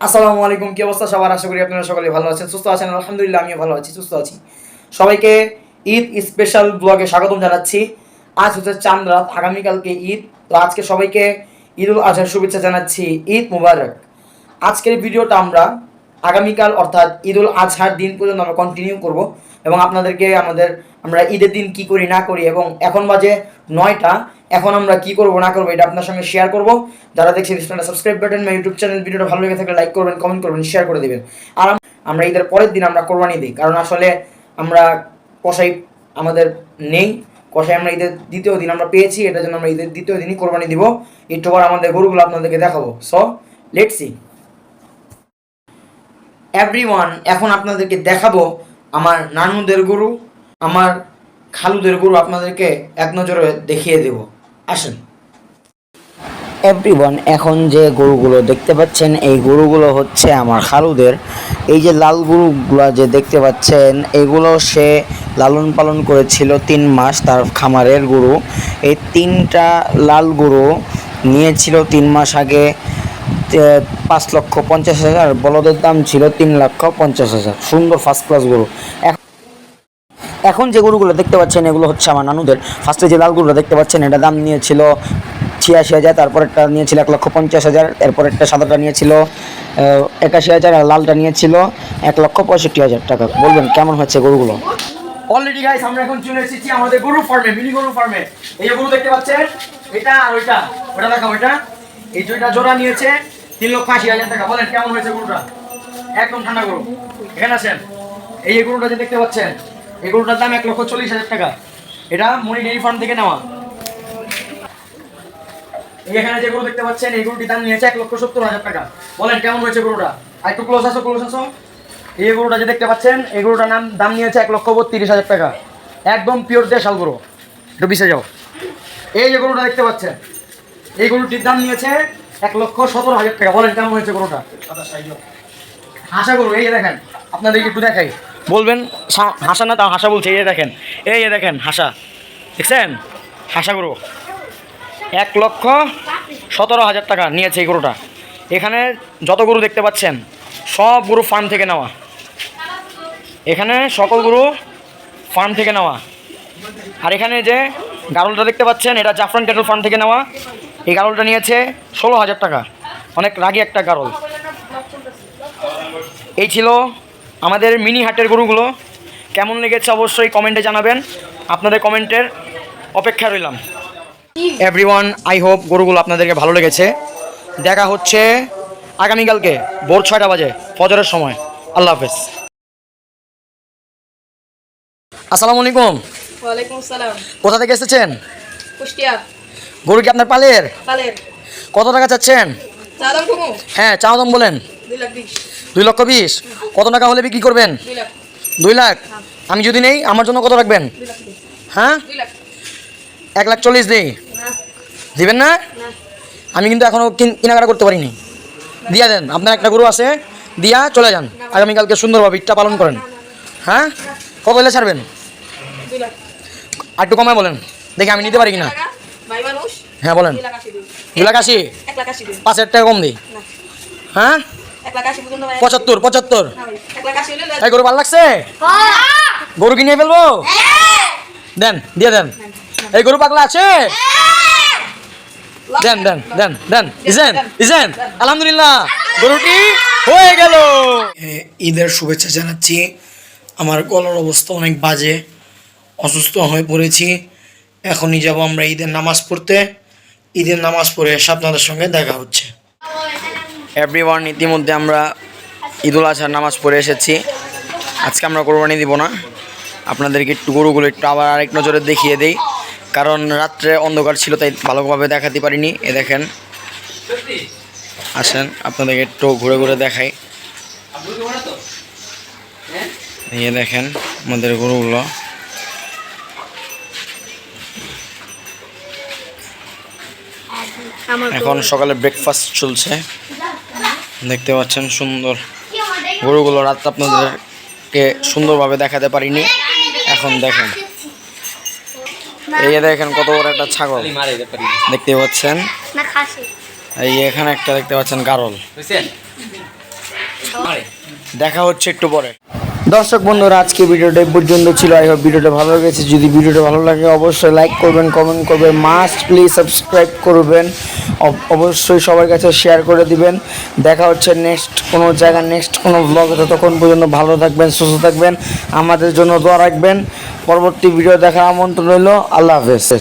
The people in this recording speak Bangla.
আসসালামু আলাইকুম, কি অবস্থা সবার? আশা করি আপনারা সকলে ভালো আছেন, সুস্থ আছেন, আলহামদুলিল্লাহ আমিও ভালো আছি, সুস্থ আছি। সবাইকে ঈদ স্পেশাল ব্লগে স্বাগতম জানাচ্ছি। আজ হচ্ছে চাঁদ রাত, আগামীকালকে ঈদ। তো আজকে সবাইকে ঈদ উল আজহার শুভেচ্ছা জানাচ্ছি, ঈদ মুবারক। আজকের ভিডিওটা আমরা আগামীকাল, অর্থাৎ ঈদ উল আজহার দিন পর্যন্ত আমরা কন্টিনিউ করব এবং আপনাদেরকে আমাদের, আমরা ঈদের দিন কি করি, না করি এবং এখন বাজে নয়টা। এখন আমরা কি করব, না করব, এটা আপনার সঙ্গে শেয়ার করব। যারা দেখছেন চ্যানেল সাবস্ক্রাইব বাটন বা ইউটিউব চ্যানেল ভিডিওটা ভালো লেগে থাকলে লাইক করবেন কমেন্ট করবেন শেয়ার করে দেবেন। আর আমরা ঈদের পরের দিন আমরা কোরবানি দিই, কারণ আসলে আমরা কষাই আমাদের নেই। কষাই আমরা ঈদের দ্বিতীয় দিন আমরা পেয়েছি, এটার জন্য আমরা ঈদের দ্বিতীয় দিনই কোরবানি দিব। একটু পর আমাদের গরুগুলো আপনাদেরকে দেখাবো। সো লেটস সি এভরিওয়ান এখন আপনাদেরকে দেখাবো আমার নানুদের গরু, আমার খালুদের গরু আপনাদেরকে এক নজরে দেখিয়ে দেব। আসেন। এভরিওয়ান এখন যে গরুগুলো দেখতে পাচ্ছেন, এই গরুগুলো হচ্ছে আমার খালুদের। এই যে লাল গরুগুলো যে দেখতে পাচ্ছেন, এগুলো সে লালন পালন করেছিল তিন মাস তার খামারের গরু। এই তিনটা লাল গরু নিয়েছিল তিন মাস আগে পাঁচ লক্ষ পঞ্চাশ হাজার, বলদের দাম ছিল তিন লক্ষ পঞ্চাশ হাজার। সুন্দর ফার্স্ট ক্লাস গরু। এখন যে গরুগুলো দেখতে পাচ্ছেন, এগুলো হচ্ছে আমার নানুদের। ফার্স্টে যে লাল গরুটা দেখতে পাচ্ছেন, এটা দাম নিয়েছিল ছিয়াশি হাজার, তারপরেরটা নিয়েছিল এক লক্ষ পঞ্চাশ হাজার, এরপরেরটা সাদাটা নিয়েছিল একাশি হাজার আর লালটা নিয়েছিল এক লক্ষ পঁয়ষট্টি হাজার টাকা। বলবেন, কেমন হচ্ছে গরুগুলো? অলরেডি গাইস আমরা এখন চলে এসেছি আমাদের গরু ফার্মে মিনি গরু ফার্মে এই গরু দেখতে পাচ্ছেন, এটা আর ওইটা, ওটা দেখাও এটা। এই দুইটা জোড়া নিয়েছে, তিন লক্ষ আশি হাজার টাকা। বলেন, কেমন হয়েছে গরুটা? একদম ঠান্ডা গরু। এখানে আসেন। এই গরুটা যে দেখতে পাচ্ছেন এই গরুটার দাম এক লক্ষ চল্লিশ হাজার টাকা। এটা মনি ডেয়ারি ফার্ম থেকে নেওয়া। এখানে যে গরু দেখতে পাচ্ছেন এই গরুটির দাম নিয়েছে এক লক্ষ সত্তর হাজার টাকা। বলেন কেমন হয়েছে গরুটা? আর একটু ক্লোজ আসো ক্লোজ আসো এই গরুটা যে দেখতে পাচ্ছেন এই গরুটার নাম দাম নিয়েছে এক লক্ষ বত্রিশ হাজার টাকা। একদম পিওর দেশাল গরু। একটু পিছে যাও। এই যে গরুটা দেখতে পাচ্ছেন এই গরুটির দাম নিয়েছে এক লক্ষ সতেরো হাজার টাকা। বলেন কেমন হয়েছে গরুটা? আশা গরু এই যে দেখেন আপনাদেরকে একটু দেখাই। বলবেন হাসা না, তাও হাসা বলছে, এই দেখেন এই দেখেন, হাসা। দেখছেন? হাসা গরু। এক লক্ষ সতেরো হাজার টাকা নিয়েছে এই গরুটা। এখানে যত গরু দেখতে পাচ্ছেন, সব গরু ফার্ম থেকে নেওয়া। এখানে সকল গরু ফার্ম থেকে নেওয়া। আর এখানে যে গারলটা দেখতে পাচ্ছেন, এটা জাফরান ক্যাটল ফার্ম থেকে নেওয়া। এই গারলটা নিয়েছে ষোলো হাজার টাকা। অনেক রাগি একটা গারল। এই ছিল আমাদের মিনি হাটের গরুগুলো কেমন লেগেছে অবশ্যই কমেন্টে জানাবেন। আপনাদের কমেন্টের অপেক্ষা রইলাম। এভরিওয়ান আই হোপ গরুগুলো আপনাদেরকে ভালো লেগেছে। দেখা হচ্ছে আগামীকালকে ভোর ছয়টা বাজে ফজরের সময়। আল্লাহ হাফেজ। আসসালামু আলাইকুম। ওয়ালাইকুম আসসালাম। কোথা থেকে এসেছেন? কুষ্টিয়া। গরু কি আপনার পালের? কালের কত টাকা চাচ্ছেন? হ্যাঁ চাও দাম বলেন। দুই লাখ দুই লক্ষ বিশ। কত টাকা হলে বিক্রি করবেন? দুই লাখ। আমি যদি নেই আমার জন্য কত রাখবেন? হ্যাঁ? এক লাখ চল্লিশ দিই দিবেন না? আমি কিন্তু এখনও কেনাকাটা করতে পারিনি। দিয়া দেন আপনার একটা গরু আছে দিয়া চলে যান। আগামীকালকে সুন্দরভাবে ঈদটা পালন করেন। হ্যাঁ? কত হলে ছাড়বেন? আর একটু কমায় বলেন। দেখি আমি নিতে পারি কিনা। হ্যাঁ বলেন। দু লাখ আশি পাঁচ হাজার টাকা কম দিই। হ্যাঁ? ভাই পঁচাত্তর পঁচাত্তর। এই গরু ভালো লাগছে? গরু কিনে ফেলব? দেন দিয়ে দেন। এই গরু পাগলা আছে? দেন দেন দেন দেন। ইজেন ইজেন। আলহামদুলিল্লাহ গরুটি হয়ে গেল। ঈদের শুভেচ্ছা জানাচ্ছি। আমার গলার অবস্থা অনেক বাজে অসুস্থ হয়ে পড়েছি। এখনই যাব আমরা ঈদের নামাজ পড়তে। ঈদের নামাজ পড়ে এসে আপনাদের সঙ্গে দেখা হচ্ছে। এভরিওয়ান ইতিমধ্যে আমরা ঈদুল আজহার নামাজ পড়ে এসেছি। আজকে আমরা কোরবানি দিব না। আপনাদেরকে একটু গরুগুলো একটু আবার আরেক নজরে দেখিয়ে দেই। কারণ রাত্রে অন্ধকার ছিল, তাই ভালোভাবে দেখাতে পারিনি। এ দেখেন, আসেন, আপনাদেরকে একটু ঘুরে ঘুরে দেখাই। এই দেখেন, আমাদের গরুগুলো। এখন সকালে ব্রেকফাস্ট চলছে। দেখতে পাচ্ছেন সুন্দর গরুগুলো রাত আপনাদেরকে সুন্দরভাবে দেখাতে পারিনি। এখন দেখেন। এই দেখেন কত বড় একটা ছাগল। দেখতে পাচ্ছেন? এই এখানে একটা দেখতে পাচ্ছেন গারল। দেখা হচ্ছে একটু পরে। দর্শক বন্ধুরা, আজকে ভিডিওটা পর্যন্ত ছিল। আই হোপ ভিডিওটা ভালো লেগেছে। যদি ভিডিওটা ভালো লাগে, অবশ্যই লাইক করবেন কমেন্ট করবেন। মাস্ট প্লিজ সাবস্ক্রাইব করবেন। অব- অবশ্যই সবার কাছে শেয়ার করে দিবেন। দেখা হচ্ছে নেক্সট কোনো জায়গা নেক্সট কোনো ব্লগে ততক্ষণ পর্যন্ত ভালো থাকবেন, সুস্থ থাকবেন। আমাদের জন্য দোয়া রাখবেন। পরবর্তী ভিডিও দেখার আমন্ত্রণ রইল। আল্লাহ হাফেজ।